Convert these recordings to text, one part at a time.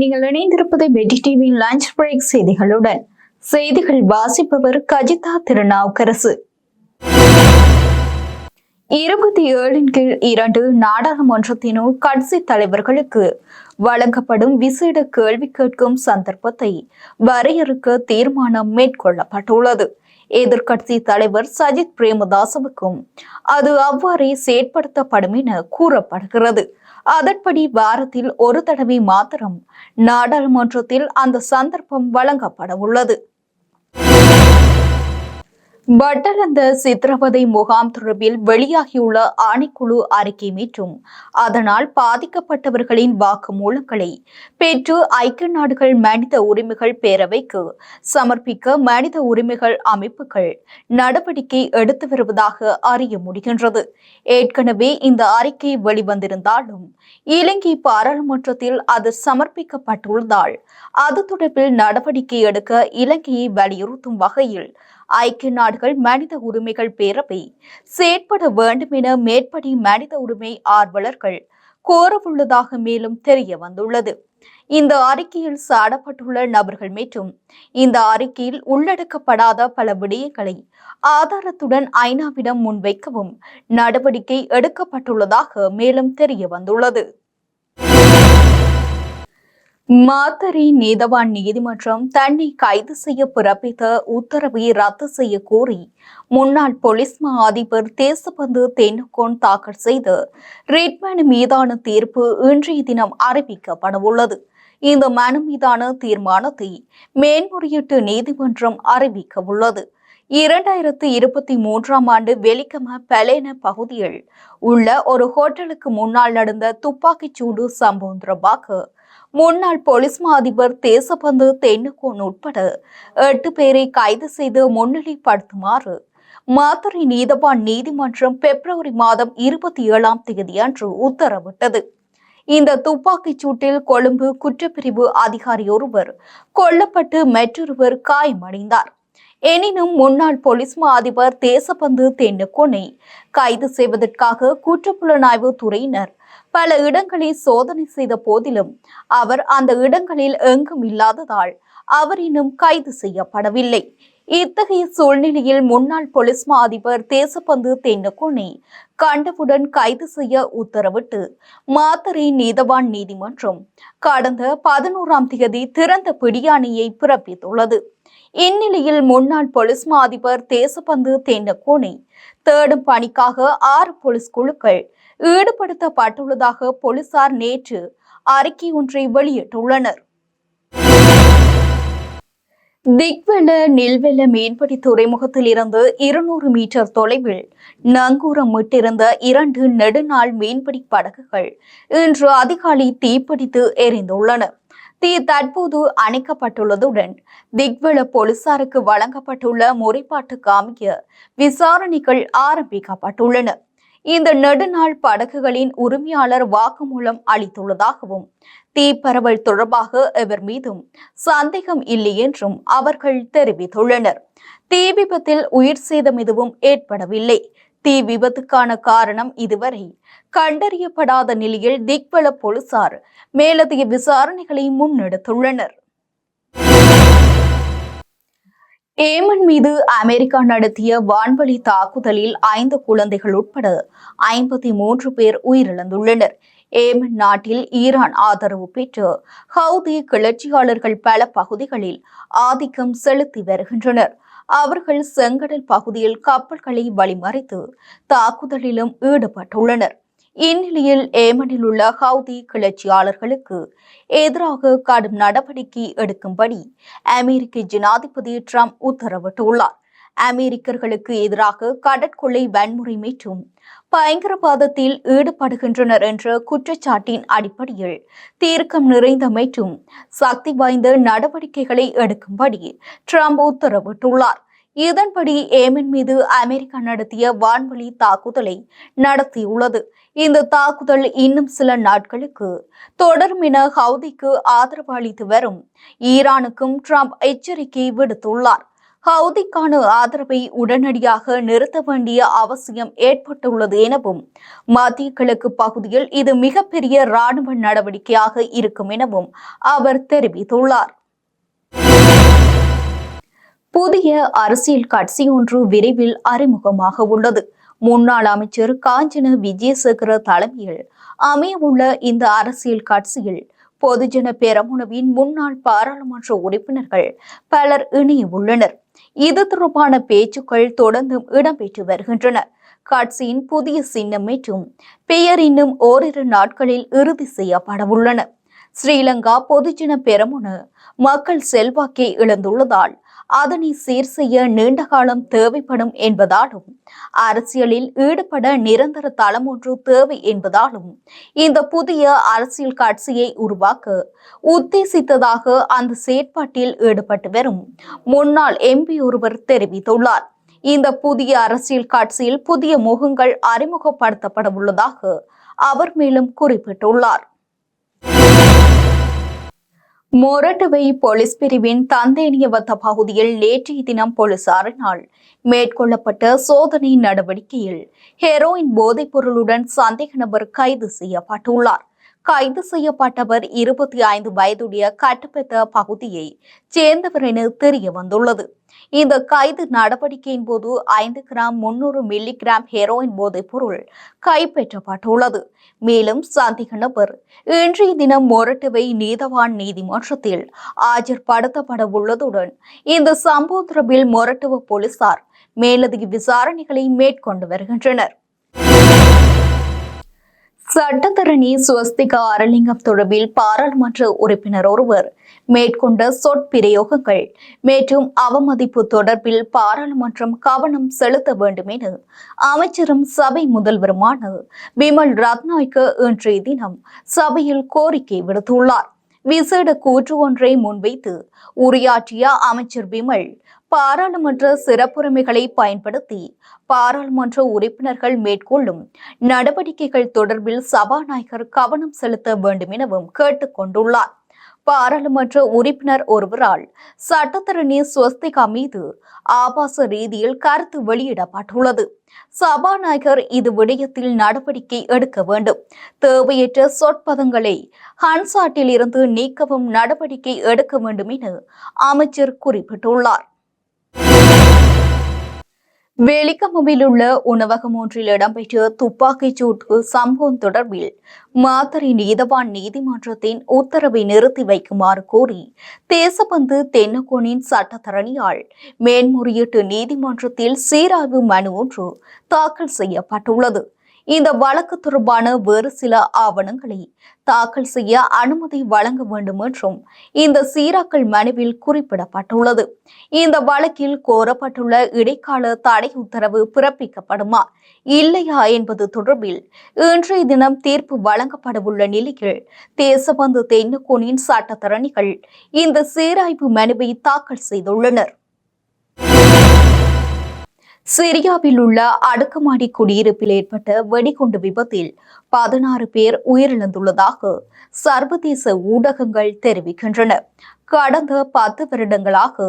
நீங்கள் இணைந்திருப்பது வெற்றி டிவியின் லஞ்ச் பிரேக் செய்திகளுடன். செய்திகள் வாசிப்பவர் கஜிதா திருநாவுக்கரசு. இருபத்தி ஏழின் கீழ் இரண்டு நாடாளுமன்றத்தினுள் கட்சி தலைவர்களுக்கு வழங்கப்படும் விசேட கேள்வி கேட்கும் சந்தர்ப்பத்தை வரையறுக்க தீர்மானம் மேற்கொள்ளப்பட்டுள்ளது. எதிர்கட்சி தலைவர் சஜித் பிரேமதாசவுக்கும் அது அவ்வாறே செயற்படுத்தப்படும் என கூறப்படுகிறது. அதன்படி வாரத்தில் ஒரு தடவை மாத்திரம் நாடாளுமன்றத்தில் அந்த சந்தர்ப்பம் வழங்கப்பட உள்ளது. பட்டலந்த சித்திரவதை முகாம் தொடர்பில் வெளியாகியுள்ள ஆணைக்குழு அறிக்கை மற்றும் அதனால் பாதிக்கப்பட்டவர்களின் வாக்குமூலங்களை பெற்று ஐக்கிய நாடுகள் மனித உரிமைகள் பேரவைக்கு சமர்ப்பிக்க மனித உரிமைகள் அமைப்புகள் நடவடிக்கை எடுத்து வருவதாக அறிய முடிகின்றது. ஏற்கனவே இந்த அறிக்கை வெளிவந்திருந்தாலும் இலங்கை பாராளுமன்றத்தில் அது சமர்ப்பிக்கப்பட்டுள்ளதால் அது தொடர்பில் நடவடிக்கை எடுக்க இலங்கையை வலியுறுத்தும் வகையில் ஐக்கிய நாடுகள் மனித உரிமைகள் பேரவை. செயற்பட வேண்டும் என மேற்படி மனித உரிமை ஆர்வலர்கள் கோரவுள்ளதாக மேலும் தெரிய வந்துள்ளது இந்த அறிக்கையில் சாடப்பட்டுள்ள நபர்கள் மற்றும் இந்த அறிக்கையில் உள்ளடக்கப்படாத பல விடயங்களை ஆதாரத்துடன் ஐநாவிடம் முன்வைக்கவும் நடவடிக்கை எடுக்கப்பட்டுள்ளதாக மேலும் தெரிய வந்துள்ளது மாத்தறை நீதவான் நீதிமன்றம் தன்னை கைது செய்ய பிறப்பித்த உத்தரவை ரத்து செய்ய கோரி முன்னாள் போலீஸ் மா அதிபர் தேசபந்து தென்னுக்கோன் தாக்கல் செய்த ரிட்மேன் மீதான தீர்ப்பு இன்றைய தினம் அறிவிக்கப்பட உள்ளது இந்த மனு மீதான தீர்மானத்தை மேன்முறையீட்டு நீதிமன்றம் அறிவிக்கவுள்ளது. இரண்டாயிரத்தி இரண்டாயிரத்து இருபத்தி மூன்றாம் ஆண்டு வெலிக்கம பலேன பகுதியில் உள்ள ஒரு ஹோட்டலுக்கு முன்னால் நடந்த துப்பாக்கிச் சூடு சம்பவம் தொடர்பாக முன்னாள் போலீஸ் மா அதிபர் தேசபந்து தென்னுகோன் உட்பட எட்டு பேரை கைது செய்து முன்னிலைப்படுத்துமாறு மாத்தறை நீதவான் நீதிமன்றம் பிப்ரவரி மாதம் இருபத்தி ஏழாம் தேதி அன்று உத்தரவிட்டது. இந்த துப்பாக்கிச் சூட்டில் கொழும்பு குற்றப்பிரிவு அதிகாரி ஒருவர் கொல்லப்பட்டு மற்றொருவர் காயமடைந்தார். எனினும் முன்னாள் போலீஸ் மா அதிபர் தேசபந்து தென்னுகோனை கைது செய்வதற்காக குற்றப்புலனாய்வு துறையினர் பல இடங்களில் சோதனை செய்த போதிலும் அவர் அந்த இடங்களில் எங்கும் இல்லாததால் அவர் இன்னும் கைது செய்யப்படவில்லை. இத்தகைய சூழ்நிலையில் முன்னாள் போலீஸ் மா அதிபர் தேசப்பந்து தென்னகோனை கண்டவுடன் கைது செய்ய உத்தரவிட்டு மாத்தறை நீதவான் நீதிமன்றம் கடந்த பதினோராம் தேதி திறந்த பிடியாணையை பிறப்பித்துள்ளது. இந்நிலையில் முன்னாள் போலீஸ் மா அதிபர் தேசப்பந்து தென்னகோனை தேடும் பணிக்காக ஆறு போலீஸ் குழுக்கள் ஈடுபடுத்தப்பட்டுள்ளதாக போலீசார் நேற்று அறிக்கை ஒன்றை வெளியிட்டுள்ளனர். திக்வெல நெல்வெல்ல மீன்பிடி துறைமுகத்தில் இருந்து இருநூறு மீட்டர் தொலைவில் நங்கூரம் விட்டிருந்த இரண்டு நெடுநாள் மீன்பிடி படகுகள் இன்று அதிகாலை தீப்பிடித்து எரிந்துள்ளன. தீ தற்போது அணைக்கப்பட்டுள்ளதுடன் திக்வெள போலீசாருக்கு வழங்கப்பட்டுள்ள முறைப்பாட்டுக்கு அமைய விசாரணைகள் ஆரம்பிக்கப்பட்டுள்ளன. இந்த நெடுநாள் படகுகளின் உரிமையாளர் வாக்குமூலம் அளித்துள்ளதாகவும் தீப்பரவல் தொடர்பாக இவர் மீதும் சந்தேகம் இல்லை என்றும் அவர்கள் தெரிவித்துள்ளனர். தீ விபத்தில் உயிர் சேதம் எதுவும் ஏற்படவில்லை. தீ விபத்துக்கான காரணம் இதுவரை கண்டறியப்படாத நிலையில் திக்வள போலீசார் மேலதிக விசாரணைகளை முன்னெடுத்துள்ளனர். ஏமன் மீது அமெரிக்கா நடத்திய வான்வழி தாக்குதலில் ஐந்து குழந்தைகள் உட்பட ஐம்பத்தி மூன்று பேர் உயிரிழந்துள்ளனர். ஏமன் நாட்டில் ஈரான் ஆதரவு பெற்று ஹவுதி கிளர்ச்சியாளர்கள் பல பகுதிகளில் ஆதிக்கம் செலுத்தி வருகின்றனர். அவர்கள் செங்கடல் பகுதியில் கப்பல்களை வழிமறைத்து தாக்குதலிலும் ஈடுபட்டுள்ளனர். இந்நிலையில் ஏமனில் உள்ள ஹவுதி கிளர்ச்சியாளர்களுக்கு எதிராக கடும் நடவடிக்கை எடுக்கும்படி அமெரிக்க ஜனாதிபதி ட்ரம்ப் உத்தரவிட்டுள்ளார். அமெரிக்கர்களுக்கு எதிராக கடற்கொள்ளை வன்முறை மற்றும் பயங்கரவாதத்தில் ஈடுபடுகின்றனர் என்ற குற்றச்சாட்டின் அடிப்படையில் தீர்க்கம் நிறைந்த மற்றும் சக்தி வாய்ந்த நடவடிக்கைகளை எடுக்கும்படி ட்ரம்ப் உத்தரவிட்டுள்ளார். இதன்படி ஏமன் மீது அமெரிக்கா நடத்திய வான்வழி தாக்குதலை நடத்தியுள்ளது. இந்த தாக்குதல் இன்னும் சில நாட்களுக்கு தொடரும் என ஹவுதிக்கு ஆதரவு அளித்து வரும். ஈரானுக்கும் ட்ரம்ப் எச்சரிக்கை விடுத்துள்ளார். ஹவுதிக்கான ஆதரவை உடனடியாக நிறுத்த வேண்டிய அவசியம் ஏற்பட்டுள்ளது எனவும் மத்திய கிழக்கு பகுதியில் இது மிகப்பெரிய ராணுவ நடவடிக்கையாக இருக்கும் எனவும் அவர் தெரிவித்துள்ளார். புதிய அரசியல் கட்சி ஒன்று விரைவில் அறிமுகமாக உள்ளது. முன்னாள் அமைச்சர் காஞ்சன விஜயசேகர தலைமையில் அமையவுள்ள இந்த அரசியல் கட்சியில் பொதுஜன பெரமுனவின் முன்னாள் பாராளுமன்ற உறுப்பினர்கள் பலர் இணைய உள்ளனர் இது தொடர்பான பேச்சுக்கள் தொடர்ந்தும் இடம்பெற்று வருகின்றன கட்சியின் புதிய சின்னம் மற்றும் பெயர் இன்னும் ஓரிரு நாட்களில் இறுதி செய்யப்பட உள்ளன ஸ்ரீலங்கா பொதுஜன பெரமுன மக்கள் செல்வாக்கை இழந்துள்ளதால் அதனை சீர் செய்ய நீண்ட காலம் தேவைப்படும் என்பதாலும் அரசியலில் ஈடுபட நிரந்தர தளம் ஒன்று தேவை என்பதாலும் இந்த புதிய அரசியல் காட்சியை உருவாக்க உத்தேசித்ததாக அந்த செயற்பாட்டில் ஈடுபட்டு வரும் முன்னாள் எம்பி ஒருவர் தெரிவித்துள்ளார். இந்த புதிய அரசியல் காட்சியில் புதிய முகங்கள் அறிமுகப்படுத்தப்பட உள்ளதாக அவர் மேலும் குறிப்பிட்டுள்ளார். மொரட்டுவை போலீஸ் பிரிவின் தந்தேனியவத்த பகுதியில் நேற்றைய தினம் போலீசாரினால் மேற்கொள்ளப்பட்ட சோதனை நடவடிக்கையில் ஹெரோயின் போதைப் பொருளுடன் சந்தேக நபர் கைது செய்யப்பட்டுள்ளார். கைது செய்யப்பட்டவர் இருபத்தி ஐந்து வயதுடைய கட்டுப்பெத்த பகுதியை சேர்ந்தவர் என தெரிய வந்துள்ளது. இந்த கைது நடவடிக்கையின் போது ஐந்து கிராம் முன்னூறு மில்லி கிராம் ஹெரோயின் போதைப் பொருள் கைப்பற்றப்பட்டுள்ளது. மேலும் சந்தேக நபர் இன்றைய தினம் மொரட்டுவை நீதவான் நீதிமன்றத்தில் ஆஜர்படுத்தப்பட உள்ளதுடன் இந்த சம்பவம் தொடர்பில் மொரட்டுவ போலீசார் மேலதிக விசாரணைகளை மேற்கொண்டு வருகின்றனர். சட்டத்தரணி சுவஸ்திகா அரலிங்கம் தொடர்பில் பாராளுமன்ற உறுப்பினர் ஒருவர் மேற்கொண்ட சொற்பிரயோகங்கள் மற்றும் அவமதிப்பு தொடர்பில் பாராளுமன்றம் கவனம் செலுத்த வேண்டும் என அமைச்சரும் சபை முதல்வருமான விமல் ரத்நாய்க்கு இன்றைய தினம் சபையில் கோரிக்கை விடுத்துள்ளார். விசேட கூற்று ஒன்றை முன்வைத்து உரையாற்றிய அமைச்சர் விமல் பாராளுமன்ற சிறப்புரிமைகளை பயன்படுத்தி பாராளுமன்ற உறுப்பினர்கள் மேற்கொள்ளும் நடவடிக்கைகள் தொடர்பில் சபாநாயகர் கவனம் செலுத்த வேண்டும் எனவும் கேட்டுக்கொண்டுள்ளார் பாராளுமன்ற உறுப்பினர் ஒருவரால் சட்டத்தரணி ஸ்வஸ்திகா மீது ஆபாச ரீதியில் கருத்து வெளியிடப்பட்டுள்ளது. சபாநாயகர் இது விடயத்தில் நடவடிக்கை எடுக்க வேண்டும். தேவையற்ற சொற்பதங்களை ஹன்சாட்டில் இருந்து நீக்கவும் நடவடிக்கை எடுக்க வேண்டும் என அமைச்சர் குறிப்பிட்டுள்ளார். வெளிக்கமுவில் உள்ள உணவகம் ஒன்றில் இடம்பெற்ற துப்பாக்கிச் சூட்டு சம்பவம் தொடர்பில் மாத்தறை நீதவான் நீதிமன்றத்தின் உத்தரவை நிறுத்தி வைக்குமாறு கோரி தேசபந்து தென்னகோனின் சட்டத்தரணியால் மேன்முறையீட்டு நீதிமன்றத்தில் சீராய்வு மனு ஒன்று தாக்கல் செய்யப்பட்டுள்ளது. இந்த வழக்கு தொடர்பான வேறு சில ஆவணங்களை தாக்கல் செய்ய அனுமதி வழங்க வேண்டும் என்றும் இந்த சீராக்கள் மனுவில் குறிப்பிடப்பட்டுள்ளது. இந்த வழக்கில் கோரப்பட்டுள்ள இடைக்கால தடை உத்தரவு பிறப்பிக்கப்படுமா இல்லையா என்பது தொடர்பில் இன்றைய தினம் தீர்ப்பு வழங்கப்படவுள்ள நிலையில் தேசபந்து தென்னுகோனின் சட்டத்தரணிகள் இந்த சீராய்வு மனுவை தாக்கல் செய்துள்ளனர். சிரியாவில் உள்ள அடுக்குமாடி குடியிருப்பில் ஏற்பட்ட வெடிகுண்டு விபத்தில் பதினாறு பேர் உயிரிழந்துள்ளதாக சர்வதேச ஊடகங்கள் தெரிவிக்கின்றன. கடந்த பத்து வருடங்களாக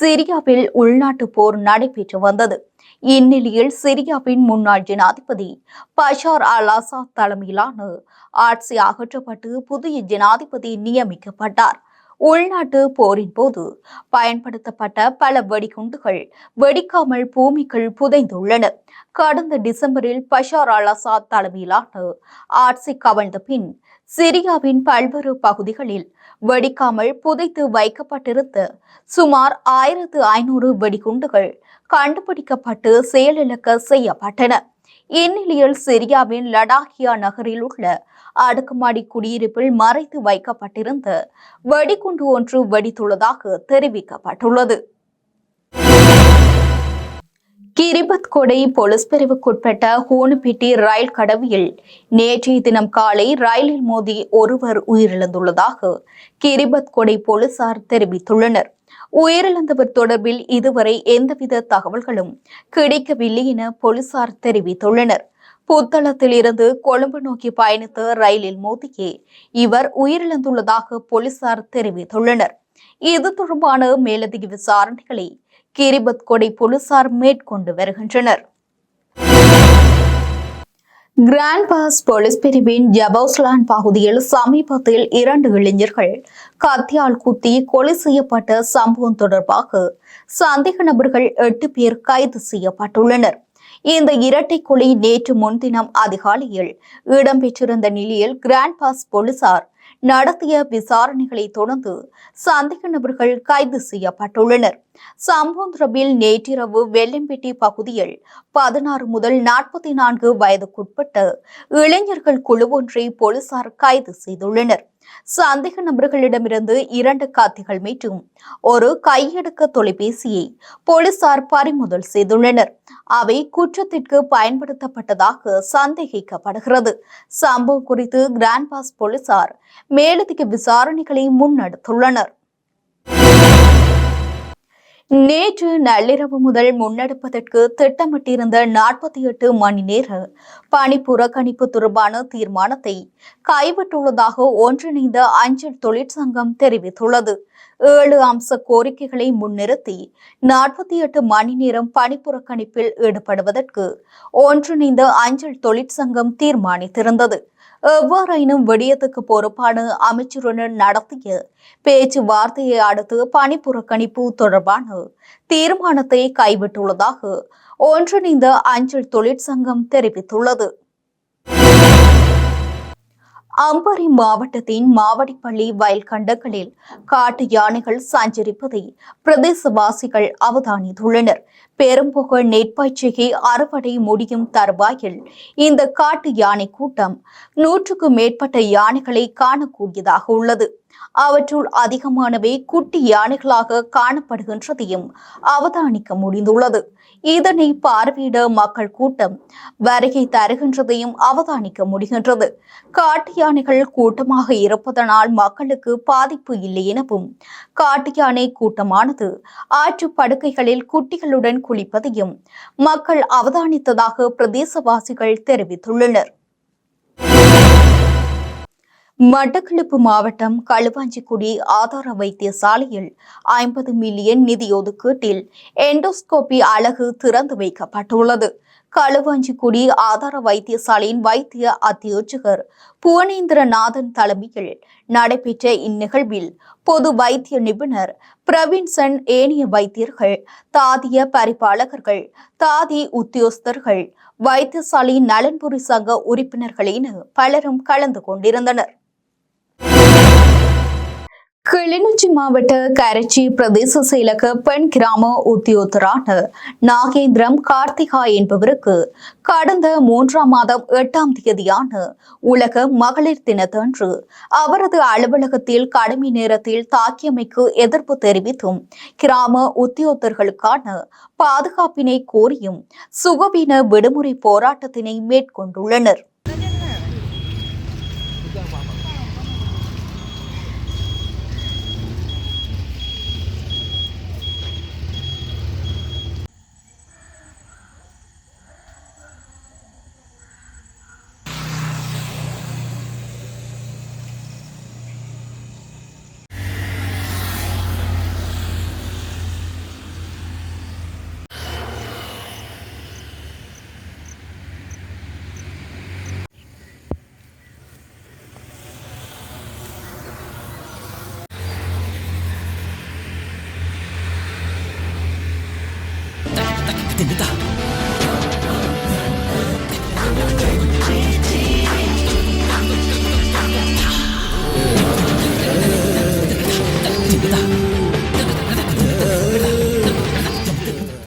சிரியாவில் உள்நாட்டு போர் நடைபெற்று வந்தது. இந்நிலையில் சிரியாவின் முன்னாள் ஜனாதிபதி பஷார் அல் அசாத் தலைமையிலான ஆட்சி அகற்றப்பட்டு புதிய ஜனாதிபதி நியமிக்கப்பட்டார். உள்நாட்டு போரின் போது பயன்படுத்தப்பட்ட பல வெடிகுண்டுகள் வெடிக்காமல் பூமிக்குள் புதைந்துள்ளன. கடந்த டிசம்பரில் பஷார் அல் அசாத் தலைமையிலான ஆட்சி கவிழ்ந்த பின் சிரியாவின் பல்வேறு பகுதிகளில் வெடிக்காமல் புதைத்து வைக்கப்பட்டிருந்த சுமார் ஆயிரத்து ஐநூறு வெடிகுண்டுகள் கண்டுபிடிக்கப்பட்டு செயலிழக்க செய்யப்பட்டன. இந்நிலையில் சிரியாவின் லடாகியா நகரில் உள்ள அடுக்குமாடி குடியிருப்பில் மறைத்து வைக்கப்பட்டிருந்த வெடிகுண்டு ஒன்று வெடித்துள்ளதாக தெரிவிக்கப்பட்டுள்ளது. கிரிபத் கொடை போலீஸ் பிரிவுக்குட்பட்ட ஹூனுப்பிட்டி ரயில் கடவியில் நேற்றைய தினம் காலை ரயிலில் மோதி ஒருவர் உயிரிழந்துள்ளதாக கிரிபத் கொடை போலீசார் தெரிவித்துள்ளனர். உயிரிழந்தவர் தொடர்பில் இதுவரை எந்தவித தகவல்களும் கிடைக்கவில்லை என போலீசார் தெரிவித்துள்ளனர். புத்தளத்தில் இருந்து கொழும்பு நோக்கி பயணித்த ரயிலில் மோதியே இவர் உயிரிழந்துள்ளதாக போலீசார் தெரிவித்துள்ளனர். இது தொடர்பான மேலதிக விசாரணைகளை கிரிபத் கொடை போலீசார் மேற்கொண்டு வருகின்றனர். கிராண்ட் பாஸ் போலீஸ் பிரிவின் ஜபௌஸ்லான் பகுதியில் சமீபத்தில் இரண்டு இளைஞர்கள் கத்தியால் குத்தி கொலை செய்யப்பட்ட சம்பவம் தொடர்பாக சந்தேக நபர்கள் எட்டு பேர் கைது செய்யப்பட்டுள்ளனர். இந்த இரட்டை கொலை நேற்று முன்தினம் அதிகாலையில் இடம்பெற்றிருந்த நிலையில் கிராண்ட் பாஸ் போலீசார் நடத்திய விசாரணைகளை தொடர்ந்து சந்தேக நபர்கள் கைது செய்யப்பட்டுள்ளனர். சம்பவம் நேற்றிரவு வெள்ளம்பேட்டை பகுதியில் பதினாறு முதல் நாற்பத்தி நான்கு வயதுக்குட்பட்ட இளைஞர்கள் குழு ஒன்றை போலீசார் கைது செய்துள்ளனர். சந்தேக நபர்களிடமிருந்து இரண்டு காத்திகள் மீட்டும் ஒரு கையெடுக்க தொலைபேசியை போலீசார் பறிமுதல் செய்துள்ளனர். அவை குற்றத்திற்கு பயன்படுத்தப்பட்டதாக சந்தேகிக்கப்படுகிறது. சம்பவம் குறித்து கிராண்ட் பாஸ் போலீசார் மேலதிக விசாரணைகளை முன்னெடுத்துள்ளனர். நேற்று நள்ளிரவு முதல் முன்னெடுப்பதற்கு திட்டமிட்டிருந்த நாற்பத்தி எட்டு மணி நேர பணி புறக்கணிப்பு தொடர்பான தீர்மானத்தை கைவிட்டுள்ளதாக ஒன்றிணைந்த அஞ்சல் தொழிற்சங்கம் தெரிவித்துள்ளது. ஏழு அம்ச கோரிக்கைகளை முன்னிறுத்தி நாற்பத்தி எட்டு மணி நேரம் பணிப்புறக்கணிப்பில் ஈடுபடுவதற்கு ஒன்றிணைந்த அஞ்சல் தொழிற்சங்கம் தீர்மானித்திருந்தது. எவ்வாறாயினும் விடயத்துக்கு பொறுப்பான அமைச்சருடன் நடத்திய பேச்சுவார்த்தையை அடுத்து பணிப்புறக்கணிப்பு தொடர்பான தீர்மானத்தை கைவிட்டுள்ளதாக ஒன்றிணைந்த அஞ்சல் தொழிற்சங்கம் தெரிவித்துள்ளது. அம்பாறை மாவட்டத்தின் மாவடிப்பள்ளி வயல் கண்டங்களில் காட்டு யானைகள் சஞ்சரிப்பதை பிரதேசவாசிகள் அவதானித்துள்ளனர். பெரும்புகழ் நெற்பயிற்சியை அறுவடை முடியும் தருவாயில் இந்த காட்டு யானை கூட்டம் நூற்றுக்கும் மேற்பட்ட யானைகளை காணக்கூடியதாக உள்ளது. அவற்றுள் அதிகமானவை குட்டி யானைகளாக காணப்படுகின்றதையும் அவதானிக்க முடிந்துள்ளது. இதனை பார்வையிட மக்கள் கூட்டம் வருகை தருகின்றதையும் அவதானிக்க முடிகின்றது. காட்டு யானைகள் கூட்டமாக இருப்பதனால் மக்களுக்கு பாதிப்பு இல்லை எனவும் காட்டு யானை கூட்டமானது ஆற்று படுக்கைகளில் குட்டிகளுடன் குளிப்பதையும் மக்கள் அவதானித்ததாக பிரதேசவாசிகள் தெரிவித்துள்ளனர். மட்டக்களப்பு மாவட்டம் களுவாஞ்சிக்குடி ஆதார வைத்தியசாலையில் ஐம்பது மில்லியன் நிதி ஒதுக்கீட்டில் எண்டோஸ்கோபி அழகு திறந்து வைக்கப்பட்டுள்ளது. களுவாஞ்சிக்குடி ஆதார வைத்தியசாலையின் வைத்திய அத்தியட்சகர் புவனேந்திரநாதன் தலைமையில் நடைபெற்ற இந்நிகழ்வில் பொது வைத்திய நிபுணர் பிரவீன்சன் ஏனைய வைத்தியர்கள் தாதிய பரிபாலகர்கள் தாதி உத்தியோஸ்தர்கள் வைத்தியசாலையின் நலன்புரி சங்க உறுப்பினர்கள் பலரும் கலந்து கொண்டிருந்தனர். கிளிநொச்சி மாவட்ட கரைச்சி பிரதேச செயலக பெண் கிராம உத்தியோகரான நாகேந்திரம் கார்த்திகா என்பவருக்கு கடந்த மூன்றாம் மாதம் எட்டாம் தேதியான உலக மகளிர் தினத்தன்று அவரது அலுவலகத்தில் கடமை நேரத்தில் தாக்கியமைக்கு எதிர்ப்பு தெரிவித்தும் கிராம உத்தியோகர்களுக்கான பாதுகாப்பினை கோரியும் சுகவீன விடுமுறை போராட்டத்தினை மேற்கொண்டுள்ளனர். 等一等